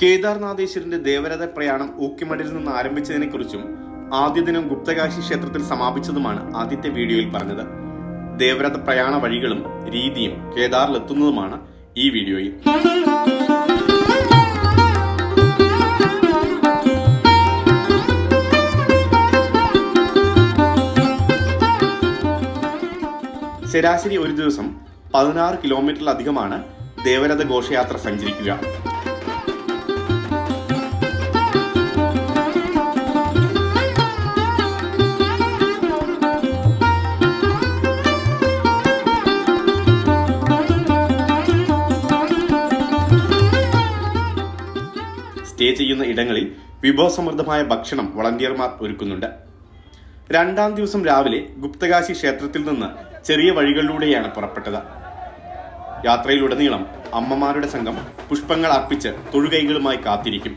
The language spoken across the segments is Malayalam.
കേദാർനാഥേശ്വരന്റെ ദേവരഥ പ്രയാണം ഊക്കിമടിൽ നിന്ന് ആരംഭിച്ചതിനെക്കുറിച്ചും ആദ്യ ദിനം ഗുപ്തകാശി ക്ഷേത്രത്തിൽ സമാപിച്ചതുമാണ് ആദ്യത്തെ വീഡിയോയിൽ പറഞ്ഞത്. ദേവരഥ പ്രയാണ വഴികളും രീതിയും കേദാറിലെത്തുന്നതുമാണ് ഈ വീഡിയോയിൽ. ശരാശരി ഒരു ദിവസം പതിനാറ് കിലോമീറ്ററിലധികമാണ് ദേവരഥ ഘോഷയാത്ര സഞ്ചരിക്കുക. സ്റ്റേ ചെയ്യുന്ന ഇടങ്ങളിൽ വിഭവസമൃദ്ധമായ ഭക്ഷണം വളണ്ടിയർമാർ ഒരുക്കുന്നുണ്ട്. രണ്ടാം ദിവസം രാവിലെ ഗുപ്തകാശി ക്ഷേത്രത്തിൽ നിന്ന് ചെറിയ വഴികളിലൂടെയാണ് പുറപ്പെട്ടത്. യാത്രയിലുടനീളം അമ്മമാരുടെ സംഘം പുഷ്പങ്ങൾ അർപ്പിച്ച് തൊഴുകൈകളുമായി കാത്തിരിക്കും.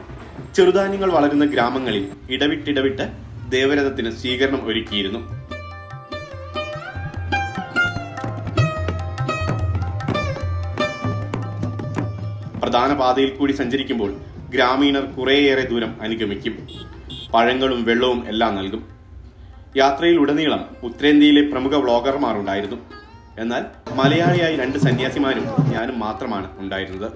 ചെറുധാന്യങ്ങൾ വളരുന്ന ഗ്രാമങ്ങളിൽ ഇടവിട്ടിടവിട്ട് ദേവരഥത്തിന് സ്വീകരണം ഒരുക്കിയിരുന്നു. പ്രധാന പാതയിൽ കൂടി സഞ്ചരിക്കുമ്പോൾ ഗ്രാമീണർ കുറേയേറെ ദൂരം അനുഗമിക്കും. പഴങ്ങളും വെള്ളവും എല്ലാം നൽകും. യാത്രയിൽ ഉടനീളം ഉത്തരേന്ത്യയിലെ പ്രമുഖ വ്ളോഗർമാർ ഉണ്ടായിരുന്നു എന്നാൽ മലയാളിയായി രണ്ട് സന്യാസിമാരും ഞാനും മാത്രമാണ് ഉണ്ടായിരുന്നത്.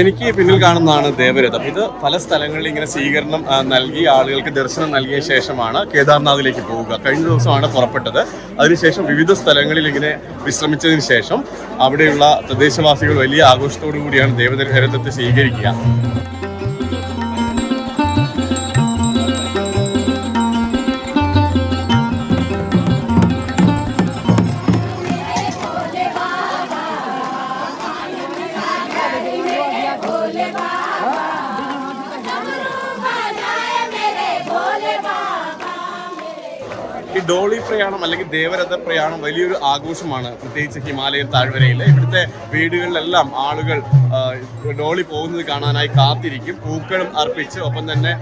എനിക്ക് പിന്നിൽ കാണുന്നതാണ് ദേവരഥം. ഇത് പല സ്ഥലങ്ങളിൽ ഇങ്ങനെ സ്വീകരണം നൽകി ആളുകൾക്ക് ദർശനം നൽകിയ ശേഷമാണ് കേദാർനാഥിലേക്ക് പോവുക. കഴിഞ്ഞ ദിവസമാണ് പുറപ്പെട്ടത്. അതിനുശേഷം വിവിധ സ്ഥലങ്ങളിൽ ഇങ്ങനെ വിശ്രമിച്ചതിന് ശേഷം അവിടെയുള്ള പ്രദേശവാസികൾ വലിയ ആഘോഷത്തോടു കൂടിയാണ് ദേവരഥത്തെ സ്വീകരിക്കുക. ഈ ഡോളി പ്രയാണം അല്ലെങ്കിൽ ദേവരഥ പ്രയാണം വലിയൊരു ആഘോഷമാണ്. പ്രത്യേകിച്ച് ഹിമാലയൻ താഴ്വരയിൽ ഇവിടുത്തെ വീടുകളിലെല്ലാം ആളുകൾ ഡോളി പോകുന്നത് കാണാനായി കാത്തിരിക്കും. പൂക്കളും അർപ്പിച്ച് ഒപ്പം തന്നെ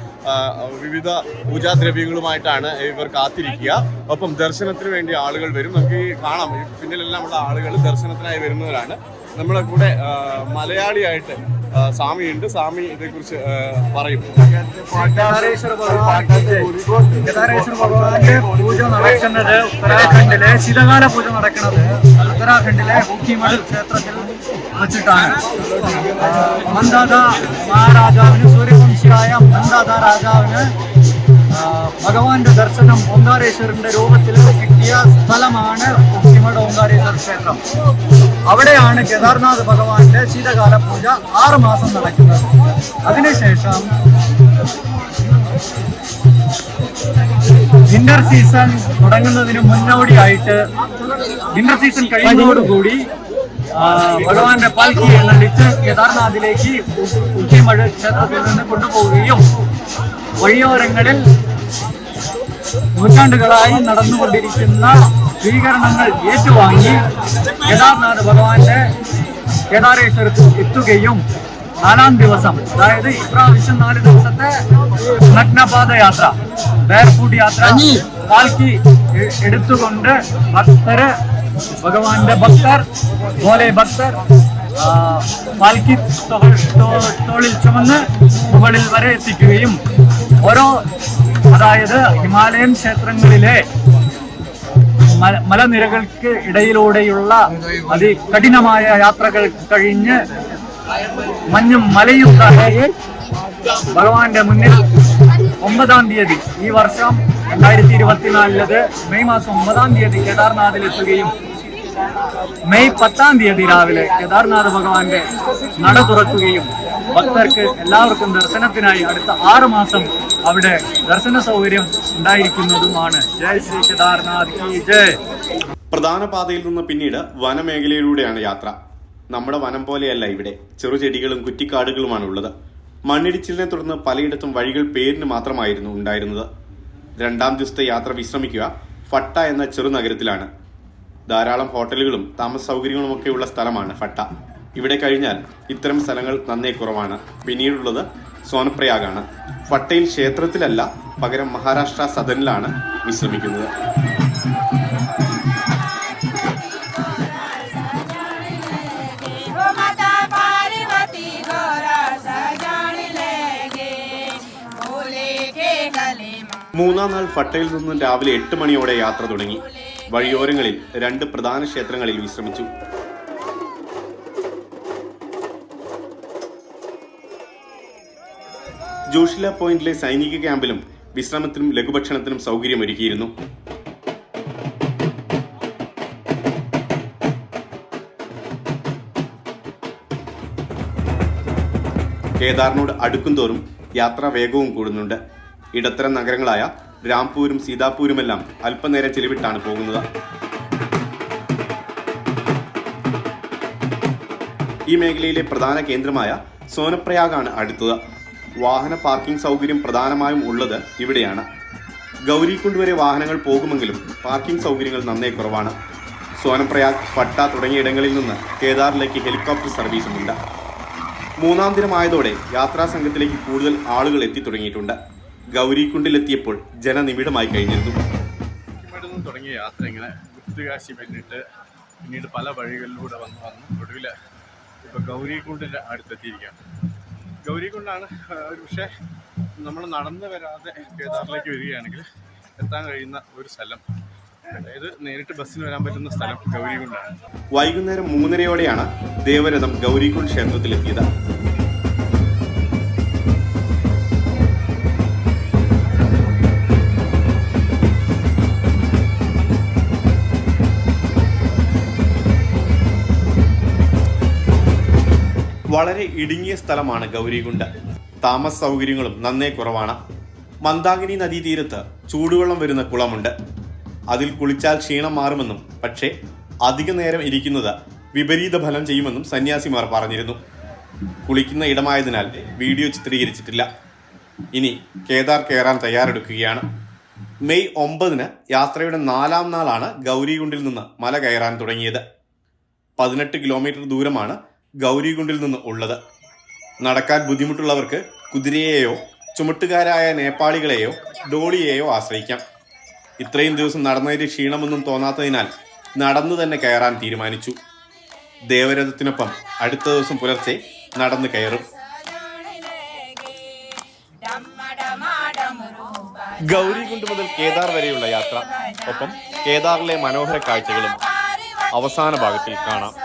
വിവിധ പൂജാദ്രവ്യങ്ങളുമായിട്ടാണ് ഇവർ കാത്തിരിക്കുക. ഒപ്പം ദർശനത്തിന് വേണ്ടി ആളുകൾ വരും. നമുക്ക് ഈ കാണാം. പിന്നിലെല്ലാം ഉള്ള ആളുകൾ ദർശനത്തിനായി വരുന്നവരാണ്. നമ്മളെ കൂടെ മലയാളിയായിട്ട് സ്വാമിയുണ്ട് സ്വാമി ഇതേക്കുറിച്ച് പറയും. പൂജ നടക്കുന്നത് ഉത്തരാഖണ്ഡിലെ ശീതകാല പൂജ നടക്കുന്നത് ഉത്തരാഖണ്ഡിലെ ഊക്കിമഠ് ക്ഷേത്രത്തിൽ വച്ചിട്ടാണ്. മന്ദാദ മഹാരാജാവിന് സൂര്യവംശിയായ മന്ദാത രാജാവിന് ഭഗവാന്റെ ദർശനം ഓങ്കാരേശ്വരന്റെ രൂപത്തിൽ കിട്ടിയ സ്ഥലമാണ് ഭക്തിമഠ ഓങ്കാരേശ്വര ക്ഷേത്രം. അവിടെയാണ് കേദാർനാഥ് ഭഗവാന്റെ ശീതകാല പൂജ ആറ് മാസം നടക്കുന്നത്. അതിനുശേഷം വിന്റർ സീസൺ തുടങ്ങുന്നതിന് മുന്നോടിയായിട്ട് വിന്റർ സീസൺ കഴിയുന്നതോടുകൂടി ഭഗവാന്റെ പാൽക്കി എണ്ണടിച്ച് കേദാർനാഥിലേക്ക് ഉക്കിമഴ ക്ഷേത്രത്തിൽ നിന്ന് കൊണ്ടുപോവുകയും വഴിയോരങ്ങളിൽ നൂറ്റാണ്ടുകളായി നടന്നുകൊണ്ടിരിക്കുന്ന സ്വീകരണങ്ങൾ ഏറ്റുവാങ്ങി കേദാർനാഥ് ഭഗവാന്റെ കേദാരേശ്വരത്തിൽ എത്തുകയും നാലാം ദിവസം അതായത് ഇപ്രാവശ്യം നാല് ദിവസത്തെ നഗ്നപാദയാത്ര ബേർഫൂട്ട് യാത്ര കാൽക്കി എടുത്തുകൊണ്ട് ഭക്തര് ഭഗവാന്റെ ഭക്തർ പോലെ ഭക്തർ പാൽക്കി തോളിൽ ചുമന്ന് മുകളിൽ വരെ എത്തിക്കുകയും ഓരോ അതായത് ഹിമാലയൻ ക്ഷേത്രങ്ങളിലെ മല- മലനിരകൾക്ക് ഇടയിലൂടെയുള്ള അതികഠിനമായ യാത്രകൾ കഴിഞ്ഞ് മഞ്ഞും മലയും താഴെ ഭഗവാന്റെ മുന്നിൽ ഒമ്പതാം തീയതി ഈ വർഷം രണ്ടായിരത്തി ഇരുപത്തിനാലിലത് മെയ് മാസം ഒമ്പതാം തീയതി കേദാർനാഥിലെത്തുകയും മെയ് പത്താം തീയതി രാവിലെ കേദാർനാഥ് ഭഗവാന്റെ നട തുറക്കുകയും ഭക്തർക്ക് എല്ലാവർക്കും ദർശനത്തിനായി അടുത്ത ആറ് മാസം അവിടെ ദർശന സൗകര്യം ഉണ്ടായിരിക്കുന്നതുമാണ്. ജയ് ശ്രീ കേദാർനാഥ് ജയ്. പ്രധാന പാതയിൽ നിന്ന് പിന്നീട് വനമേഖലയിലൂടെയാണ് യാത്ര. നമ്മുടെ വനം പോലെയല്ല ഇവിടെ. ചെറുചെടികളും കുറ്റിക്കാടുകളുമാണ് ഉള്ളത് മണ്ണിടിച്ചിലിനെ തുടർന്ന് പലയിടത്തും വഴികൾ പേരിന് മാത്രമായിരുന്നു ഉണ്ടായിരുന്നത്. രണ്ടാം ദിവസത്തെ യാത്ര വിശ്രമിക്കുക ഫട്ട എന്ന ചെറുനഗരത്തിലാണ് ധാരാളം ഹോട്ടലുകളും താമസ സൗകര്യങ്ങളുമൊക്കെയുള്ള സ്ഥലമാണ് ഫട്ട. ഇവിടെ കഴിഞ്ഞാൽ ഇത്തരം സ്ഥലങ്ങൾ നന്നേ കുറവാണ്. പിന്നീടുള്ളത് സോനപ്രയാഗാണ്. ഫട്ടയിൽ ക്ഷേത്രത്തിലല്ല പകരം മഹാരാഷ്ട്ര സദനിലാണ് വിശ്രമിക്കുന്നത്. മൂന്നാം നാൾ ഫട്ടയിൽ നിന്നും രാവിലെ എട്ട് മണിയോടെ യാത്ര തുടങ്ങി. വഴിയോരങ്ങളിൽ രണ്ട് പ്രധാന ക്ഷേത്രങ്ങളിൽ വിശ്രമിച്ചു. ജോഷില പോയിന്റിലെ സൈനിക ക്യാമ്പിലും വിശ്രമത്തിനും ലഘുഭക്ഷണത്തിനും സൗകര്യമൊരുക്കിയിരുന്നു. കേദാറിനോട് അടുക്കുംതോറും യാത്രാ വേഗവും കൂടുന്നുണ്ട്. ഇടത്തരം നഗരങ്ങളായ രാംപൂരും സീതാപൂരുമെല്ലാം അല്പനേരം ചെലവിട്ടാണ് പോകുന്നത്. ഈ മേഖലയിലെ പ്രധാന കേന്ദ്രമായ സോനപ്രയാഗാണ് അടുത്തത്. വാഹന പാർക്കിംഗ് സൗകര്യം പ്രധാനമായും ഉള്ളത് ഇവിടെയാണ്. ഗൗരിക്കുണ്ട് വരെ വാഹനങ്ങൾ പോകുമെങ്കിലും പാർക്കിംഗ് സൗകര്യങ്ങൾ നന്നേ കുറവാണ്. സോനപ്രയാഗ് പട്ട തുടങ്ങിയിടങ്ങളിൽ നിന്ന് കേദാറിലേക്ക് ഹെലികോപ്റ്റർ സർവീസുമുണ്ട്. മൂന്നാം ദിനമായതോടെ യാത്രാ സംഘത്തിലേക്ക് കൂടുതൽ ആളുകൾ എത്തിത്തുടങ്ങിയിട്ടുണ്ട് ഗൗരിക്കുണ്ടിലെത്തിയപ്പോൾ ജനനിബിഡമായി കഴിഞ്ഞിരുന്നു. തുടങ്ങിയ യാത്ര ഇങ്ങനെ ഗുപ്തകാശി പിന്നിട്ട് പിന്നീട് പല വഴികളിലൂടെ വന്ന് വന്ന് ഒടുവിൽ ഇപ്പോൾ ഗൗരിക്കുണ്ടിന്റെ അടുത്തെത്തിയിരിക്കുകയാണ്. ഗൗരികുണ്ടാണ് കൊണ്ടാണ് ഒരു പക്ഷേ നമ്മൾ നടന്നു വരാതെ കേദാറിലേക്ക് വരികയാണെങ്കിൽ എത്താൻ കഴിയുന്ന ഒരു സ്ഥലം അതായത് നേരിട്ട് ബസ്സിന് വരാൻ പറ്റുന്ന സ്ഥലം ഗൗരികുണ്ടാണ് വൈകുന്നേരം മൂന്നരയോടെയാണ് ദേവരഥം ഗൗരികുണ്ട് ക്ഷേത്രത്തിലെത്തിയത്. വളരെ ഇടുങ്ങിയ സ്ഥലമാണ് ഗൗരികുണ്ട്. താമസ സൗകര്യങ്ങളും നന്നേ കുറവാണ്. മന്ദാകിനി നദീതീരത്ത് ചൂടുവെള്ളം വരുന്ന കുളമുണ്ട്. അതിൽ കുളിച്ചാൽ ക്ഷീണം മാറുമെന്നും പക്ഷേ അധിക നേരം ഇരിക്കുന്നത് വിപരീത ഫലം ചെയ്യുമെന്നും സന്യാസിമാർ പറഞ്ഞിരുന്നു. കുളിക്കുന്ന ഇടമായതിനാൽ വീഡിയോ ചിത്രീകരിച്ചിട്ടില്ല. ഇനി കേദാർ കയറാൻ തയ്യാറെടുക്കുകയാണ്. മെയ് ഒമ്പതിന് യാത്രയുടെ നാലാം നാളാണ് ഗൗരികുണ്ടിൽ നിന്ന് മല കയറാൻ തുടങ്ങിയത്. പതിനെട്ട് കിലോമീറ്റർ ദൂരമാണ് ഗൗരികുണ്ടിൽ നിന്ന് ഉള്ളത്. നടക്കാൻ ബുദ്ധിമുട്ടുള്ളവർക്ക് കുതിരയെയോ ചുമട്ടുകാരായ നേപ്പാളികളെയോ ഡോളിയെയോ ആശ്രയിക്കാം. ഇത്രയും ദിവസം നടന്നതിന് ക്ഷീണമൊന്നും തോന്നാത്തതിനാൽ നടന്നു തന്നെ കയറാൻ തീരുമാനിച്ചു. ദേവരഥത്തിനൊപ്പം അടുത്ത ദിവസം പുലർച്ചെ നടന്നു കയറും. ഗൗരികുണ്ട് മുതൽ കേദാർ വരെയുള്ള യാത്ര. ഒപ്പം കേദാറിലെ മനോഹര കാഴ്ചകളും അവസാന ഭാഗത്തിൽ കാണാം.